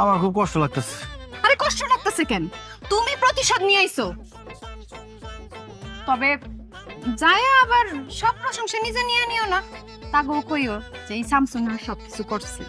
আমার খুব কষ্ট লাগতেছে। আরে কষ্ট লাগতেছে কেন? তুমি প্রতিশোধ নিয়ে আইছো। তবে যায় আবার সব প্রশংসা নিজে নিয়ে নিও না। তাগো কইও যে এই স্যামসুং আর সব কিছু করছে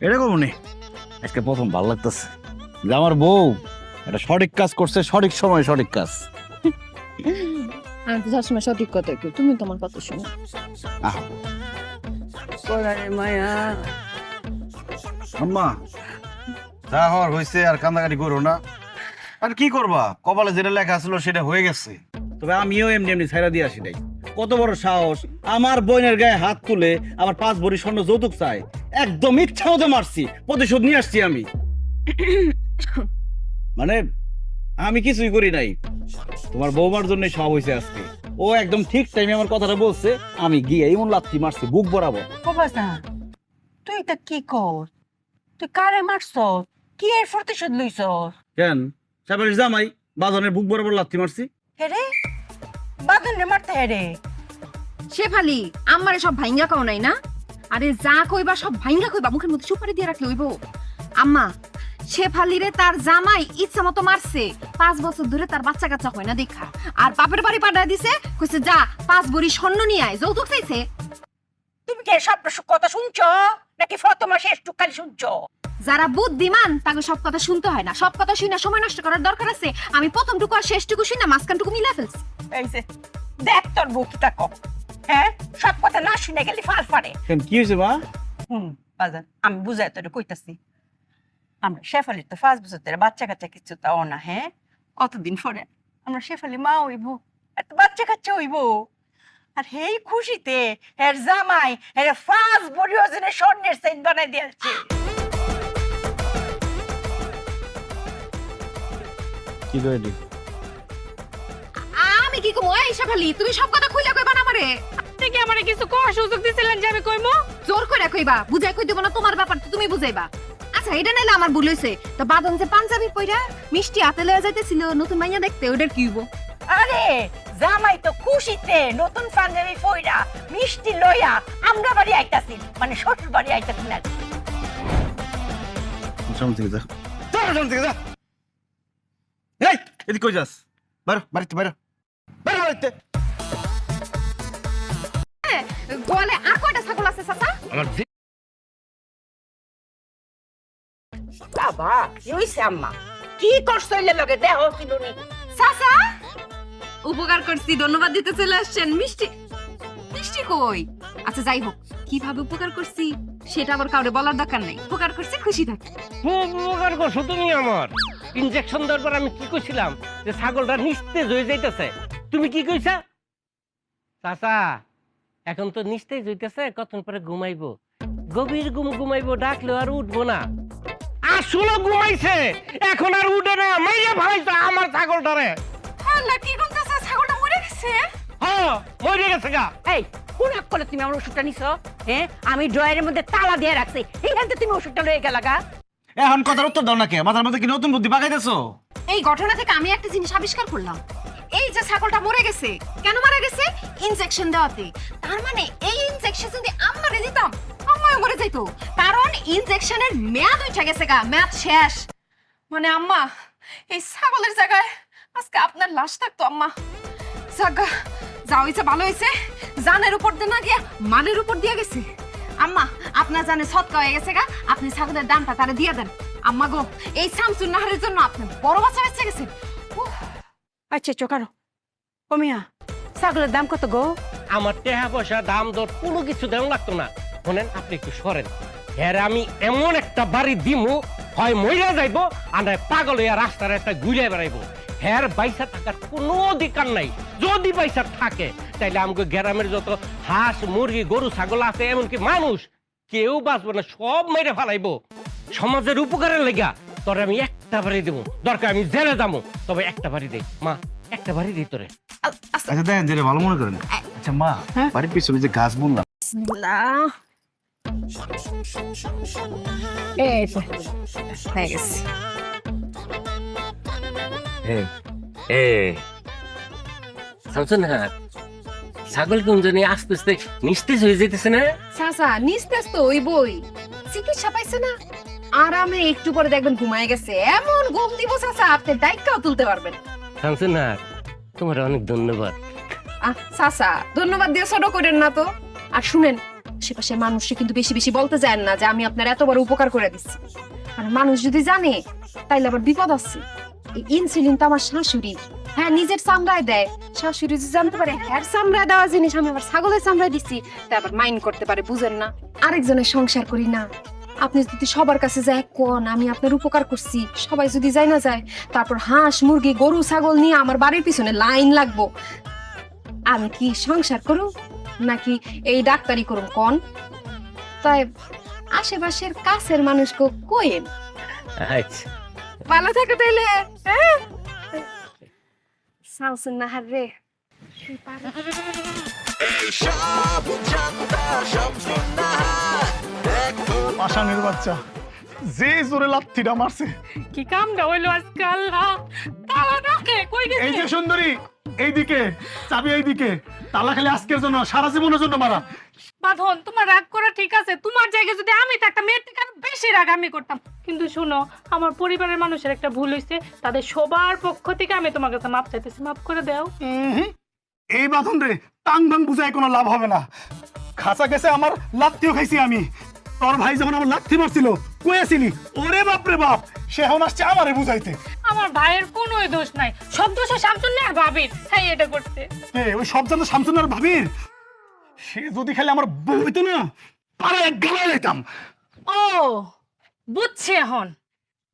এরকম নেই আজকে প্রথম ভালো লাগতেছে। যে আমার বউ এটা সঠিক কাজ করছে সঠিক সময় সঠিক কাজ। আমি তো সবসময় সঠিক কথা কই তুমি তোমার কথা শোনো। আহ। মায়া। আম্মা যা হওয়ার হয়েছে আর কান্দাকাটি করো না। আর কি করবা? কপালে যেটা লেখা ছিল সেটা হয়ে গেছে। তবে আমিও এমনি এমনি দিয়ে আসি নাই। কত বড় সাহস। আমার বোনের গায়ে হাত তুলে আমার পাঁচ ভরি স্বর্ণ যৌতুক একদম ইচ্ছা মতো মারছি। প্রতিশোধ নিয়ে আসছি আমি। মানে আমি কিছুই করি নাই। তোমার বৌমার জন্য সব হয়েছে আজকে। ও একদম ঠিক টাইমে আমার কথাটা বলছে, আমি গিয়ে এমন লাথি মারছি, বুক বরাবর তুই এটা কি কর? তুই কারে মারছ? কি এর প্রতিশোধ লইছ? কেন? সাবারের জামাই বাজানের বুক বরাবর লাথি মারছি। হেরে? বাদন রে মারতে হেরে? শেফালি আমারে সব ভাইঙ্গা কও নাই না? আরে যা কইবা সব ভাইঙ্গা কইবা মুখের মধ্যে সুপারি দিয়ে রাখলে হইব। আম্মা শেফালিরে তার জামাই ইচ্ছা মতো মারছে। পাঁচ বছর ধরে তার বাচ্চা কাচ্চা হয় না দেখা। আর বাপের বাড়ি পাঠায় দিছে কইছে যা পাঁচ বড়ি স্বর্ণ নিয়ে আয়। যৌতুক চাইছে। তুমি কি সব কথা শুনছ? নাকি ফতমা শেষ টুকালি শুনছ? যারা বুদ্ধিমান তাকে সব কথা শুনতে হয় না। সব কথা শুনে সময় নষ্ট করার দরকার আছে। আমি প্রথমটুকু আর শেষটুকু শুনে মাঝখানটুকু মিলা ফেলছি। এই যে দেখ তোর বউ কি হ্যাঁ? সব কথা না শুনে গেলি ফাল ফাড়ে। কেন কি হয়েছে মা? হুম বাজান আমি বুঝাই তোর কইতাছি। আমরা শেফালির তো পাঁচ বছর ধরে বাচ্চা কাচ্চা কিছু তাও না হ্যাঁ? কতদিন পরে? আমরা শেফালি মা হইব। এত বাচ্চা কাচ্চা হইব। আর হেই খুশিতে এর জামাই এর পাঁচ বড়ি ওজনের স্বর্ণের সেট বানাই দিয়েছে। কি করে আমি কি কমো? এই শেফালি তুমি সব কথা খুইলা কইবা না আমারে? আপনি কি আমারে কিছু কর সুযোগ দিছিলেন যে আমি কইমু? জোর করে কইবা বুঝাই কই দেব না তোমার ব্যাপার তো তুমি বুঝাইবা। আচ্ছা এটা নাইলে আমার ভুল হইছে। তো বাদন যে পাঞ্জাবি পইরা মিষ্টি হাতে লয়ে যাইতেছিল নতুন মাইয়া দেখতে ওটার কি হইব? আরে জামাই তো খুশিতে নতুন পাঞ্জাবি ফইরা মিষ্টি লইয়া আমরা বাড়ি আইতাছি মানে শ্বশুর বাড়ি আইতাছি না। সামনে থেকে যা। সামনে থেকে যা। এই এদিকে যাস বাইরে বাড়িতে বাইরে বাইরে বাড়িতে গোয়ালে আর কয়টা ছাগল আছে চাচা? আমার বাবা কি আম্মা? কি করছ ইলে লগে? দেহ কিনুনি চাচা? উপকার করছি ধন্যবাদ দিতে চলে আসছেন। মিষ্টি মিষ্টি কই? আচ্ছা যাই হোক কীভাবে উপকার করছি সেটা আবার কাউরে বলার দরকার নাই। উপকার করছি খুশি থাকি। উপকার করছ তুমি আমার। ইনজেকশন দেওয়ার পর আমি কি কইছিলাম? যে ছাগলটা নিস্তেজ হয়ে যাইতেছে। তুমি কি কইছা? চাচা এখন তো নিস্তেজ হইতেছে কতক্ষণ পরে ঘুমাইবো? গভীর ঘুম ঘুমাইবো ডাকলেও আর উঠবো না। আসলে ঘুমাইছে এখন আর উঠে না মাইয়া ভাইছে আমার ছাগলটারে। আল্লাহ কি চাচা ছাগলটা মরে গেছে? হ্যাঁ মরে গেছে গা। এই কোন এক তুমি আমার ওষুধটা নিছো? হ্যাঁ আমি ড্রয়ারের মধ্যে তালা দিয়ে রাখছি এইখান থেকে তুমি ওষুধটা লয়ে গেলা গা। এখন কথার উত্তর দাও না মাথার মধ্যে কি নতুন বুদ্ধি পাকাইতেছো? এই ঘটনা থেকে আমি একটা জিনিস আবিষ্কার করলাম। এই যে ছাগলটা মরে গেছে। কেন মারা গেছে? ইনজেকশন দেওয়াতে। তার মানে এই ইনজেকশন যদি আমারে দিতাম, আম্মাও মরে যাইতো কারণ ইনজেকশনের মেয়াদ উঠে গেছে গা, মেয়াদ শেষ। মানে আম্মা, এই ছাগলের জায়গায় আজকে আপনার লাশ থাকতো আম্মা। জাগা যা হয়েছে ভালো হয়েছে জানের উপর দিয়ে না গিয়া মানের উপর দিয়ে গেছে। আম্মা আপনার জানে সৎকা হয়ে গেছে গা। আপনি ছাগলের দামটা তারে দিয়ে দেন। আম্মা গো এই শামসুন নাহারের জন্য আপনি বড় বাচ্চা বেঁচে গেছেন। আচ্ছা চোখারো ও মিয়া ছাগলের দাম কত গো? আমার টেহা পয়সা দাম দর কোনো কিছু দেওয়া লাগতো না। শোনেন আপনি একটু সরেন। হ্যাঁ আমি এমন একটা বাড়ি দিমু হয় মহিলা যাইবো আর পাগল হইয়া রাস্তার একটা ঘুরে বেড়াইবো। হ্যার বাইসা থাকার কোনো অধিকার নাই। যদি বাইসা থাকে তাইলে আমাকে গ্রামের যত হাঁস মুরগি গরু ছাগল আছে এমনকি মানুষ কেউ বাঁচবো না সব মেরে ফেলাইবো। সমাজের উপকারের লেগা তোরে আমি একটা বাড়ি দেবো। দরকার আমি জেলে যাব। তবে একটা বাড়ি দেই মা একটা বাড়ি দিই তোরে। আচ্ছা। দেখেন যেটা ভালো মনে করেন। আচ্ছা মা হ্যাঁ? বাড়ির পিছনে যে গাছ বুনলাম। এই তো, হয়ে গেছে। শামসুন ছাগল আস্তে আস্তে নিস্তেজ হয়ে যেতেছে না? চাচা নিস্তেজ তো ওই বই চিকিৎসা পাইছে না? আরামে একটু পরে দেখবেন ঘুমায় গেছে। এমন ঘুম দিব চাচা আপনি ডাইকাও তুলতে পারবেন। তোমার অনেক ধন্যবাদ। আহ চাচা ধন্যবাদ দিয়ে ছোট করেন না তো। আর শুনেন আশেপাশের মানুষকে কিন্তু বেশি বেশি বলতে চান না যে আমি আপনার এত বড় উপকার করে দিচ্ছি। আর মানুষ যদি জানে তাইলে আবার বিপদ আছে। ইনসুলিন তো আমার শাশুড়ির হ্যাঁ নিজের চামড়ায় দেয়। শাশুড়ি যদি জানতে পারে হ্যাঁ চামড়ায় দেওয়া জিনিস আমি আবার ছাগলের চামড়ায় দিচ্ছি তা আবার মাইন্ড করতে পারে, বুঝেন না। আরেকজনের সংসার করি না। আপনি যদি সবার কাছে যায়, কোন, আমি আপনার উপকার করছি। সবাই যদি যায় না যায়, তারপর হাঁস, মুরগি, গরু, ছাগল নিয়ে আমার বাড়ির পিছনে লাইন লাগবো। আমি কি সংসার করুম, নাকি এই ডাক্তারি করুম, কোন? তাই আশেপাশের কাছের মানুষকে কইেন। আচ্ছা। ভালো থাকে তাইলে হ্যাঁ? সাউসুন নাহার রে আসামের বাচ্চা। যে জোরে লাথিটা মারছে। কি কামটা হইল আজকাল হ্যাঁ? এই যে সুন্দরী। এইদিকে চাবি এইদিকে। তালা খালি আজকের জন্য সারা জীবনের জন্য মারা। বাঁধন তোমার রাগ করা ঠিক আছে। তোমার জায়গায় যদি আমি থাকতাম এর থেকে আরও বেশি রাগ আমি করতাম। কিন্তু শুনো আমার পরিবারের মানুষের একটা ভুল হয়েছে তাদের সবার পক্ষ থেকে আমি তোমার কাছে মাপ চাইতেছি। মাপ করে দাও। এই বাঁধন রে টাং টাং বুঝায় কোনো লাভ হবে না। খাঁচা গেছে আমার লাথিও খাইছি আমি। তোর ভাই যখন আমার লাথি মারছিল কয়েছিলি ওরে বাপ রে বাপ সে এখন আসছে আমারে বুঝাইতে। আমার ভাইয়ের কোনো দোষ নাই। সব দোষ শামসুন আর ভাবির। তাই এটা করতে এ, ওই সব জানতো শামসুনার ভাবির? সে যদি খালি আমার বউ হইতো না পাড়ায় এক গালা লাইতাম। ও বুঝছি এখন।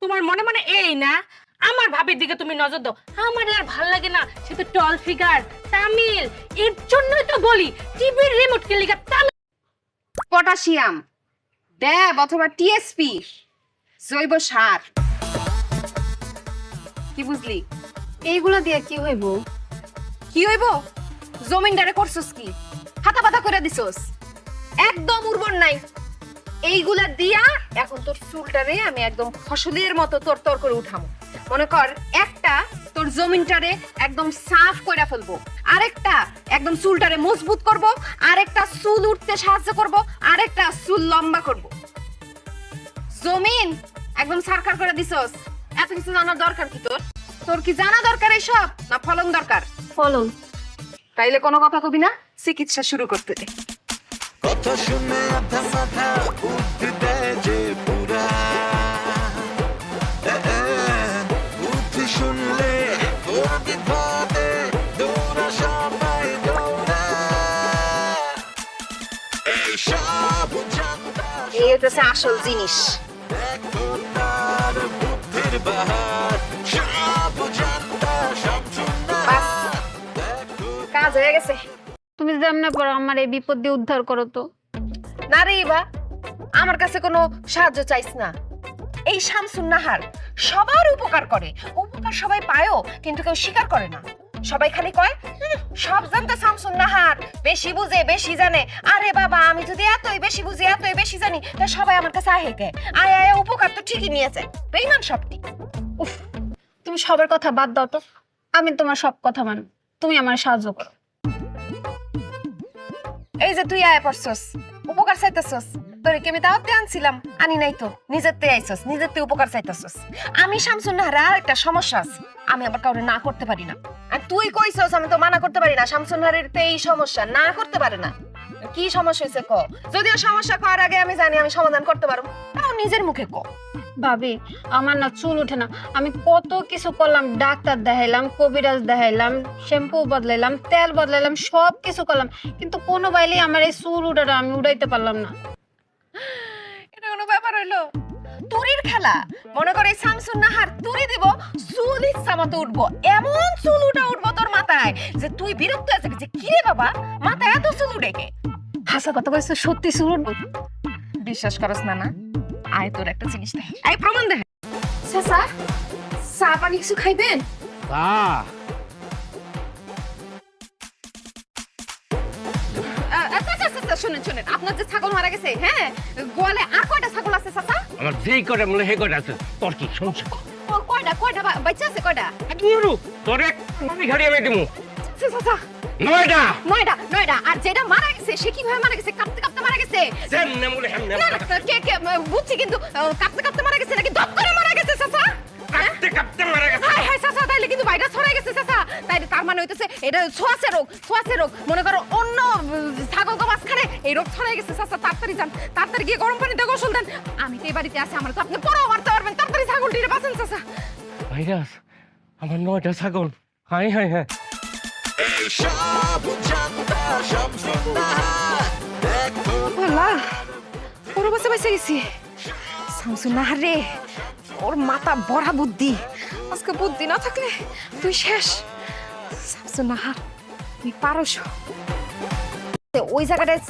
তোমার মনে মনে এই না? আমার ভাবির দিকে তুমি নজর দাও। আমার আর ভালো লাগে না সে তো টল ফিগার তামিল। এর জন্যই তো বলি টিভির রিমোট কে লিখা তামিল পটাশিয়াম ড্যাব অথবা টিএসপি জৈব সার। কি বুঝলি? এইগুলা দিয়ে কি হইব? কি হইব? জমিনদারে করছস কি? হাতা পাতা করে দিছস? একদম উর্বর নাই। এইগুলা দিয়া এখন তোর চুলটারে আমি একদম ফসলের মতো তোর তোর করে উঠামো। মনে কর, একটা তোর জমিনটারে একদম সাফ করে ফেলব। আরেকটা একদম চুলটারে মজবুত করব। আরেকটা চুল উঠতে সাহায্য করব। আরেকটা চুল লম্বা করব। জমিন একদম সারকার করে দিছস। এত কিছু জানার দরকার কি তোর? তোর কি জানা দরকার এইসব না ফলন দরকার? ফলন। তাইলে কোনো কথা কবি না চিকিৎসা শুরু করতে দে। কথা শুনে আধা মাথা বুদ্ধি দেয় যে পুরা। বুদ্ধি শুনলে এই হচ্ছে আসল জিনিস। কাজ হয়ে গেছে। তুমি যেমন পড়ো আমার এই বিপদ দিয়ে উদ্ধার করো তো। না রে ইবা আমার কাছে কোনো সাহায্য চাইস না। এই শামসুন নাহার সবার উপকার করে। উপকার সবাই পায়ও কিন্তু কেউ স্বীকার করে না। সবাই খালি কয় সব জানতো শামসুন নাহার বেশি বুঝে বেশি জানে। আরে বাবা আমি যদি এতই বেশি বুঝি এতই বেশি জানি তা সবাই আমার কাছে আহে কে? আয় আয় উপকার তো ঠিকই নিয়েছে। বেইমান সবটি। উফ তুমি সবার কথা বাদ দাও তো। আমি তোমার সব কথা মানো। তুমি আমার সাহায্য করো। এই যে তুই আয় পড়ছস উপকার চাইতেছস তোরে কি আমি দাওয়াত আনছিলাম? আনি নাই তো নিজের তে আইছস নিজের তে উপকার চাইতেছস। আমি শামসুন নাহার আর একটা সমস্যা আছে আমি আবার কাউরে না করতে পারি না। তুই কইছস আমি তো মানা করতে পারি না। শামসুন নাহারের তে এই সমস্যা। না করতে পারে না। কি সমস্যা হয়েছে ক? যদিও সমস্যা করার আগে আমি জানি আমি সমাধান করতে পারব। তাও নিজের মুখে ক। ভাবি আমার না চুল ওঠে না। আমি কত কিছু করলাম ডাক্তার দেখাইলাম কবিরাজ দেখাইলাম শ্যাম্পু বদলাইলাম তেল বদলাইলাম সব কিছু করলাম। কিন্তু কোনো বাইলে আমার এই চুল উঠাটা আমি উড়াইতে পারলাম না। এটা কোনো ব্যাপার হইল? তুরির খেলা। মনে করে শামসুন নাহার তুরি দিব চুল ইচ্ছা মতো উঠবো। এমন চুল উঠা উঠবো তোর মাথায় যে তুই বিরক্ত হয়ে যাবি যে কি রে বাবা মাথায় এত চুল উঠে কে? হাসা কথা কইছো সত্যি চুল উঠবো? বিশ্বাস করস না না। আয় তোর একটা জিনিস দেখ। আয় প্রমাণ দেখ চাচা চা পানি কিছু খাইবেন? তা শুনেন শুনেন। আপনার যে ছাগল মারা গেছে হ্যাঁ? গোয়ালে আর কয়টা ছাগল আছে চাচা? আমার যেই করে মনে হে করে আছে তোর কি শুনছো কয়টা কয়টা বাচ্চা আছে কয়টা? তোর এক আমি ঘাড়ি আমি দিমু। চাচা নয়টা। নয়টা নয়টা। আর যেটা মারা গেছে সে কীভাবে মারা গেছে? কাঁপতে কাঁপতে মারা গেছে? না কে কে বুঝছি কিন্তু কাঁপতে কাঁপতে মারা গেছে নাকি দপ করে মারা গেছে? কাঁপতে কাঁপতে মারা গেছে। হাই হাই চাচা তাইলে কিন্তু ভাইরাস ছড়াই গেছে চাচা। তাই তার মানে হইতেছে এটা ছোঁয়াচে রোগ ছোঁয়াচে রোগ। মনে করো অন্য ছাগল তো মাঝখানে এই রোগ ছড়াই গেছে চাচা তাড়াতাড়ি যান তাড়াতাড়ি গিয়ে গরম পানিতে গোসল দেন। আমি তো এই বাড়িতে আছি আমার তো আপনি পরও মারতে পারবেন। তাড়াতাড়ি ছাগলটিরে বাঁচান চাচা। ভাইরাস আমার নয়টা ছাগল। হাই হাই হ্যাঁ শামসুন্নাহার পুরো বাসে বাসে গেছি। শামসুন রে ওর মাথা বড়া বুদ্ধি। আজকে বুদ্ধি না থাকলে তুই শেষ। তুই পারস। ওই জায়গাটায়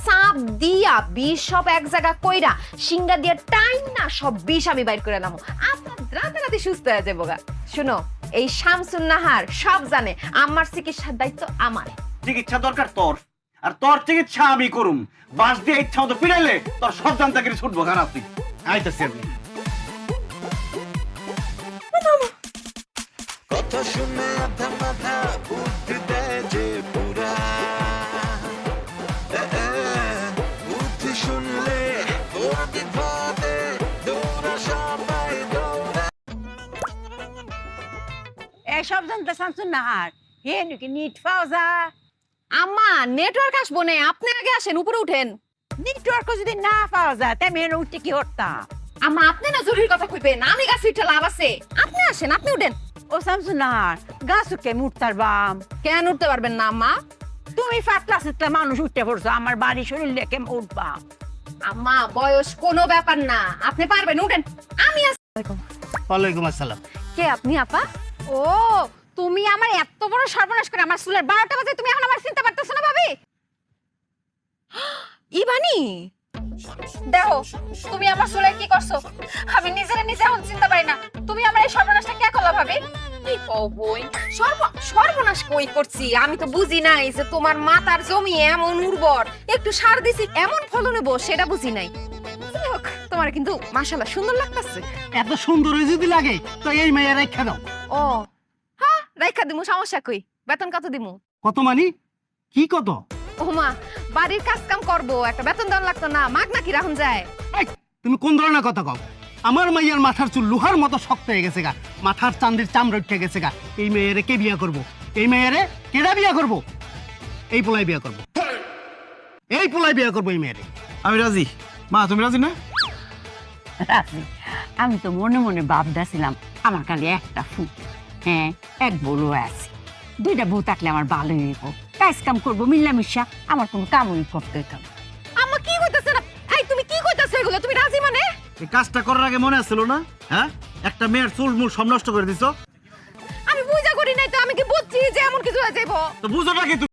দিয়া বিষ সব এক জায়গা কইরা সিঙ্গা টাইম না সব বিষ আমি বাইর করে নামো। আপনার রাতে রাতে সুস্থ হয়ে যাব গা। শুনো, এই শামসুন নাহার সব জানে, আমার চিকিৎসার দায়িত্ব আমার। চিকিৎসা দরকার তোর, আর তোর চিকিৎসা আমি করুম। বাস দিয়ে ইচ্ছা মতো পিড়াইলে তোর সব জানতাকে ছুটবো খারাপ তুই কথা শুনে আধা মাথা বুদ্ধি দেয় যে পুরা। এ, এ, বুদ্ধি শুনলে তোর বিপদে দৌড়া সবাই দৌড়া। এসব জানতে শামসুন নাহার হে নাকি নিট পাওয়া যা। আম্মা নেটওয়ার্ক আসব না আপনি আগে আসেন উপরে উঠেন। নেটওয়ার্ক যদি না পাওয়া যায় তাই মেয়ের উঠতে কি করতাম? আম্মা আপনি না জরুরি কথা কইবেন আমি গাছ লাভ আছে। আসেন আপনি উঠেন। ও শামসুন নাহার গাছ উঠে মুঠতার বাম। কেন উঠতে পারবেন না আম্মা? তুমি পাতলা সিতলা মানুষ উঠতে পড়ছো আমার বাড়ি শরীর লেখে উঠবা। আম্মা বয়স কোনো ব্যাপার না। আপনি পারবেন উঠেন। আমি ওয়ালাইকুম। আসসালাম। কে আপনি আপা? ও তুমি আমার এত বড় সর্বনাশ করে আমার চুলের বারোটা বাজে তুমি এখন আমার চিনতে পারতেছো না ভাবি? ইবানি! দেখো তুমি আমার চুলে কি করছ? আমি নিজেরে নিজে এখন চিনতে পারি না। তুমি আমার এই সর্বনাশটা কে করলা ভাবি? কি কও সর্ব সর্বনাশ কই করছি? আমি তো বুঝি নাই যে তোমার মাতার জমি এমন উর্বর। একটু সার দিছি এমন ফলন নেব সেটা বুঝি নাই। যাই হোক, তোমার কিন্তু মাশাল্লাহ সুন্দর লাগতেছে। এত সুন্দর যদি লাগে তো এই মেয়ের রেখা দাও। ও। হ্যাঁ রাইখা দিমু সমস্যা কই? বেতন কত দিমু? কত মানি? কি কত? ও মা বাড়ির কাজ কাম করব একটা বেতন দেওয়া লাগতো না মাগ নাকি রাখুন যায়? তুমি কোন ধরনের কথা কও? আমার মাইয়ার মাথার চুল লোহার মতো শক্ত হয়ে গেছে গা মাথার চান্দির চামড়া উঠে গেছে গা। এই মেয়েরে কে বিয়া করব? এই মেয়েরে কেডা বিয়া করব? এই পোলাই বিয়া করব। এই পোলাই বিয়া করব এই মেয়েরে। আমি রাজি। মা তুমি রাজি না? রাত্রি আমি তো মনে মনে ভাবতেছিলাম আমার কালে একটা ফুট। হ্যাঁ এক বড় আছে। দুইটা বউ থাকলে আমার ভালো হইব। কাজ কাম করব মিল্লামিশা আমার কোনো কামই করতে হইতাম না। আম্মা কি কইতাছ না এই তুমি কি কইতাছ এগুলো? তুমি রাজি মানে? এই কাজটা করার আগে মনে আছিল না? হ্যাঁ? একটা মেয়ের চুল মূল সব নষ্ট করে দিছো? আমি বুঝা করি নাই তো আমি কি বুঝছি যে এমন কিছু হয়ে যাইবো? তো বুঝো নাকি তুমি?